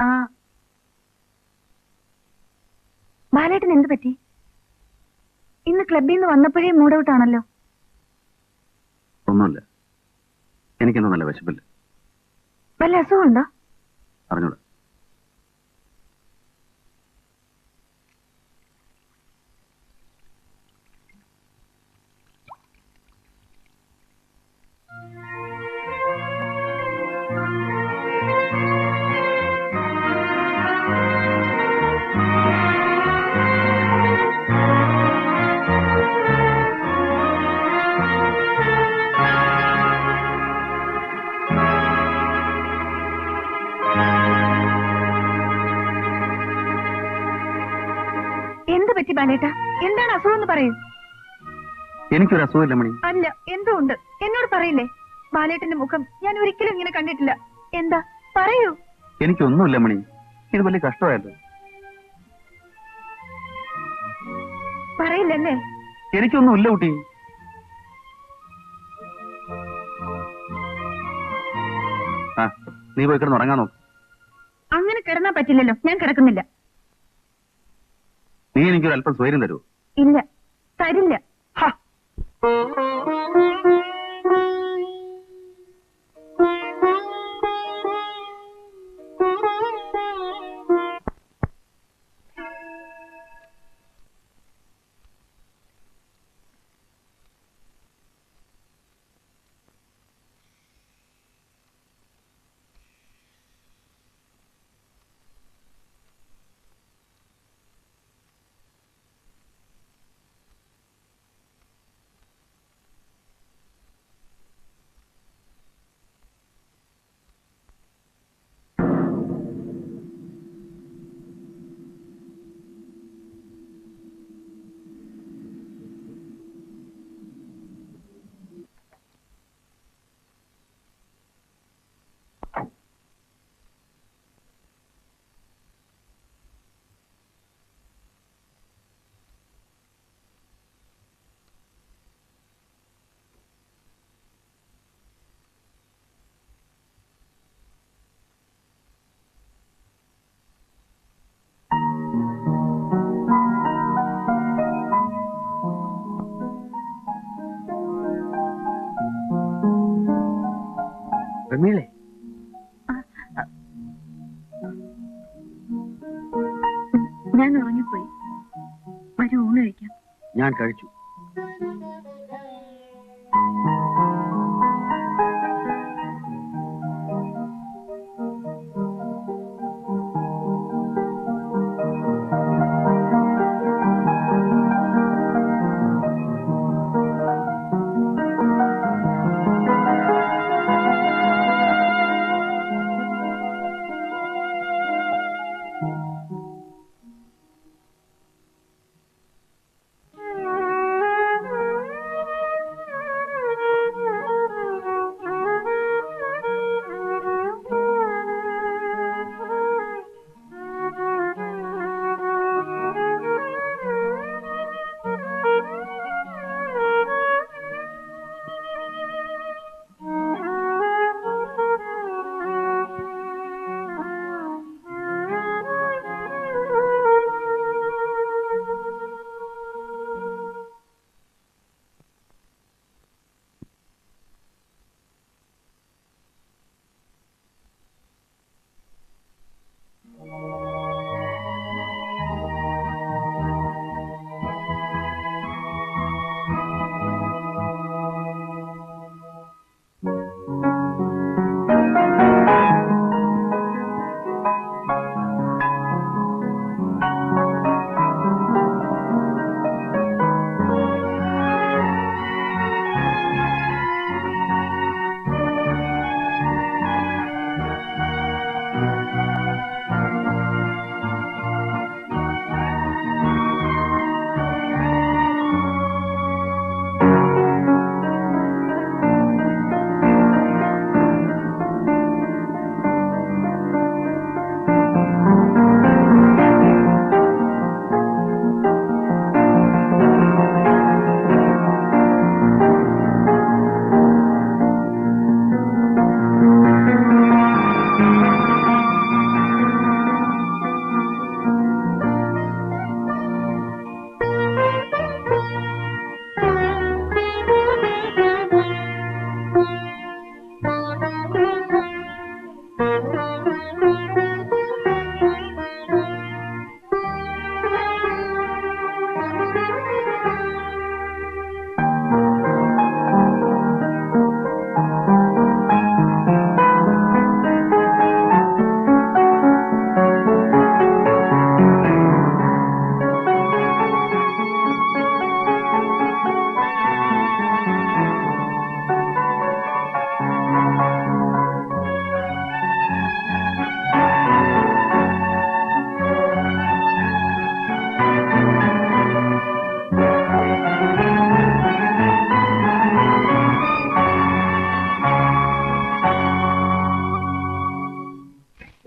ആ. ബാലേട്ടൻ എന്ത് പറ്റി? ഇന്ന് ക്ലബിൽ നിന്ന് വന്നപ്പോഴേ മൂഡ് ഔട്ട് ആണല്ലോ. ഒന്നുമില്ല. എനിക്കൊന്നും നല്ല വിശപ്പില്ല. വല്ല അസുഖമുണ്ടോ? അറിഞ്ഞൂടാ. എന്ത് പറ്റി ബാലേട്ട? എന്താണ് അസുഖം എന്ന് പറയൂ. എനിക്കൊരു അസുഖമില്ല മണി. അല്ല എന്തോ ഉണ്ട്. എന്നോട് പറയില്ലേ? ബാലേട്ടന്റെ മുഖം ഞാൻ ഒരിക്കലും ഇങ്ങനെ കണ്ടിട്ടില്ല. എന്താ? പറയൂ. എനിക്കൊന്നുമില്ല മണി. ഇത് വലിയ കഷ്ടമായല്ലോ. പറയില്ലല്ലേ എനിക്കൊന്നുമില്ല കുട്ടി. ആ നീ പോയി കിടന്ന് ഉറങ്ങാൻ നോക്ക്. അങ്ങനെ കിടന്നാ പറ്റില്ലല്ലോ. ഞാൻ കിടക്കുന്നില്ല. നീ എനിക്കൊരു അല്പം സ്വൈര്യം തരുമോ ഇല്ല. തരില്ല. പ്രമീളെ ഞാൻ ഉറങ്ങിപ്പോയി. വരൂ ഊണ് കഴിക്കാം. ഞാൻ കഴിച്ചു.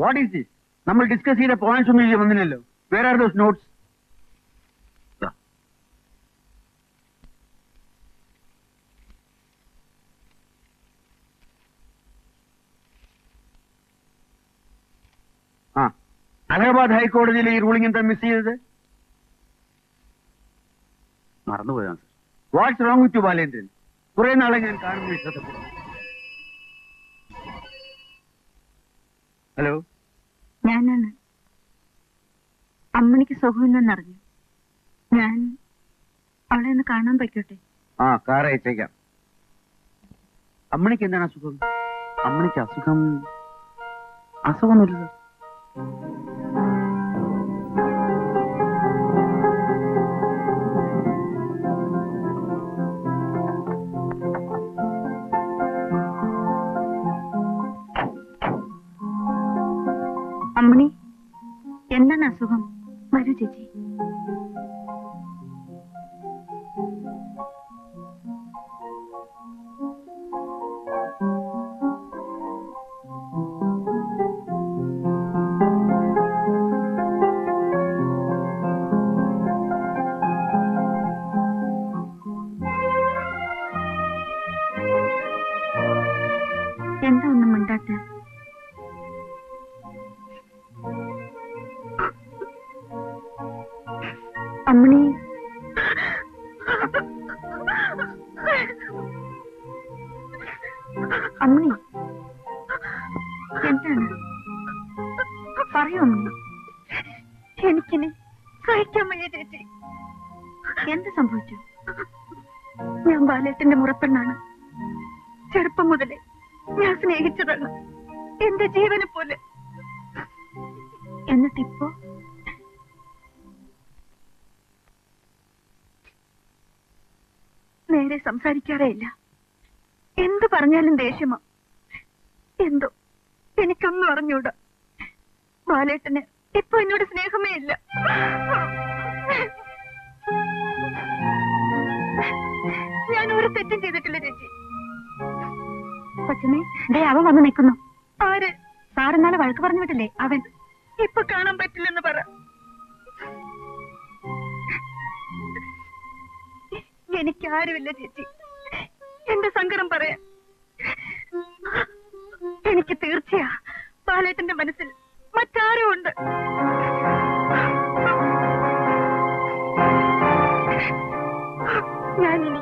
വാട്ട് ഈസ് ദിസ് നമ്മൾ ഡിസ്കസ് ചെയ്ത പോയിന്റ്സ് ഒന്നും ഇതിൽ വന്നില്ലല്ലോ. വേർ ആർ ദോസ് നോട്ട്സ് ആ. അലഹബാദ് ഹൈക്കോടതിയിലെ ഈ റൂളിംഗ് എന്താ മിസ് ചെയ്തത്? മറന്നുപോയാണ് വാട്ട്സ് റോങ് വിത്ത് ബാലേന്ദ്രൻ കുറെ നാളെ ഞാൻ കാണുന്നു ഇഷ്ടപ്പെട്ടു ഹലോ ഞാനാണ്. അമ്മണിക്ക് സുഖമില്ലെന്നറിഞ്ഞു ഞാൻ അവളെ ഒന്ന് കാണാൻ പറ്റോട്ടെ ആ കാർ അയച്ചേക്കാം. അമ്മണിക്ക് എന്താണ് അസുഖം? അമ്മണിക്ക് അസുഖം അസുഖമൊന്നുമില്ല അസുഖം വരൂ ചേച്ചി. ഞാൻ മുറപ്പെണ്ണാണ്. ചെറുപ്പം മുതലേ ഞാൻ സ്നേഹിച്ചതാണ്. എന്റെ ജീവനെ പോലെ. എന്നിട്ടിപ്പോ? നേരെ സംസാരിക്കാറേ ഇല്ല. എന്ത് പറഞ്ഞാലും ദേഷ്യമാ? എന്തോ? എനിക്കൊന്നും അറിഞ്ഞൂടാ. ബാലേട്ടന് ഇപ്പൊ എന്നോട് സ്നേഹമേ ഇല്ല. ഒരു തെറ്റും ചെയ്തിട്ടില്ല ചേച്ചി? കൊച്ചമ്മേ ദേ അവൻ വന്ന് നിൽക്കുന്നു. ആര്? സാറിന്നാളെ വഴക്ക് പറഞ്ഞു വിട്ടില്ലേ? അവൻ. ഇപ്പൊ കാണാൻ പറ്റില്ലെന്ന് പറ. എനിക്ക് ആരുമില്ല ചേച്ചി. എന്റെ സങ്കടം പറയാൻ എനിക്ക് തീർച്ചയാ ബാലേട്ടന്റെ മനസ്സിൽ മറ്റാരും ഉണ്ട്. ഞാനിനി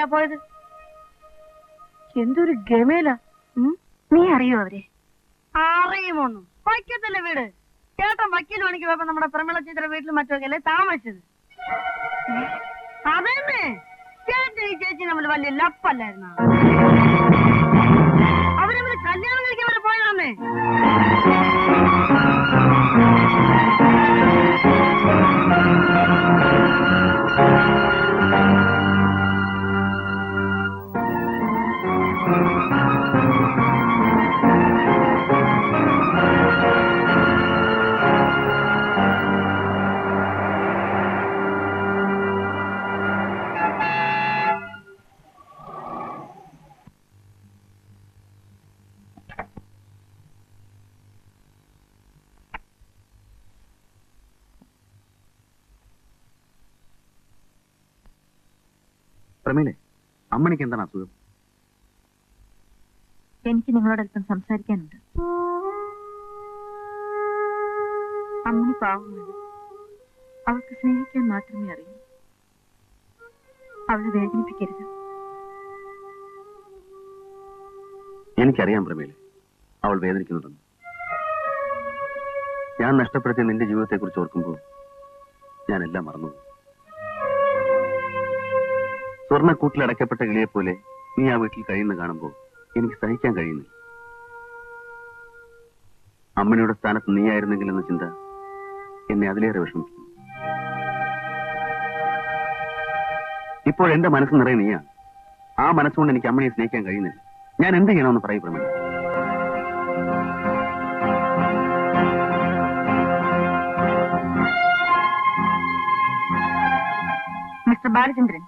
ചേച്ചിയിലാ പോയത്? എന്തൊരു ഗമേല നീ അറിയോ അവരെ? അറിയുമോന്നും? വൈക്കത്തല്ലേ വീട്? ചേട്ടൻ വക്കീൽ പണിക്ക് പോയപ്പോ നമ്മുടെ പ്രമിള ചിത്ര വീട്ടിൽ മറ്റൊക്കെയല്ലേ താമസിച്ചത്? അതന്നെ. ചേട്ടൻ ഈ ചേച്ചി നമ്മൾ വലിയ ലപ്പല്ലായിരുന്നു? അവരെ കല്യാണം കഴിക്കാൻ വരെ പ്രമീലെ അമ്മണിക്ക് എന്താണ് അസുഖം? എനിക്ക് നിങ്ങളോട് അല്പം സംസാരിക്കാനുണ്ട്. അമ്മണി പാവമാണ്. അവൾക്ക് സ്നേഹിക്കാൻ മാത്രമേ അറിയൂ. അവളെ വേദനിപ്പിക്കരുത്. എനിക്കറിയാം പ്രമീലെ അവൾ വേദനിക്കുന്നുണ്ടെന്ന് ഞാൻ നഷ്ടപ്പെടുത്തിയ നിന്റെ ജീവിതത്തെക്കുറിച്ച് ഓർക്കുമ്പോൾ ഞാനെല്ലാം എല്ലാം അടയ്ക്കപ്പെട്ട കിളിയെ പോലെ നീ ആ വീട്ടിൽ കഴിയുന്ന കാണുമ്പോൾ എനിക്ക് സഹിക്കാൻ കഴിയുന്നില്ല. അമ്മയുടെ സ്ഥാനത്ത് നീയായിരുന്നെങ്കിൽ എന്ന ചിന്ത എന്നെ അതിലേറെ വിഷമിക്കുന്നു ഇപ്പോൾ എന്റെ മനസ്സ് നിറയെ നീയാണ്. ആ മനസ്സുകൊണ്ട് എനിക്ക് അമ്മയെ സ്നേഹിക്കാൻ കഴിയുന്നില്ല. ഞാൻ എന്ത് ചെയ്യണമെന്ന് പറയും പ്രമീല മിസ്റ്റർ ബാലചന്ദ്രൻ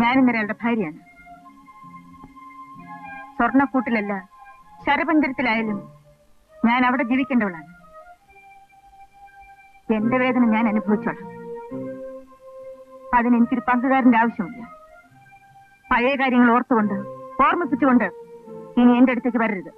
ഞാൻ ഇന്നലെ ഭാര്യയാണ്. സ്വർണക്കൂട്ടിലല്ല ശരപഞ്ചരത്തിലായാലും ഞാൻ അവിടെ ജീവിക്കേണ്ടവളാണ്. എന്റെ വേദന ഞാൻ അനുഭവിച്ചോളാം. അതിന് എനിക്കൊരു പങ്കുകാരന്റെ ആവശ്യമില്ല. പഴയ കാര്യങ്ങൾ ഓർത്തുകൊണ്ട് ഓർമ്മിപ്പിച്ചുകൊണ്ട് ഇനി എന്റെ അടുത്തേക്ക് വരരുത്.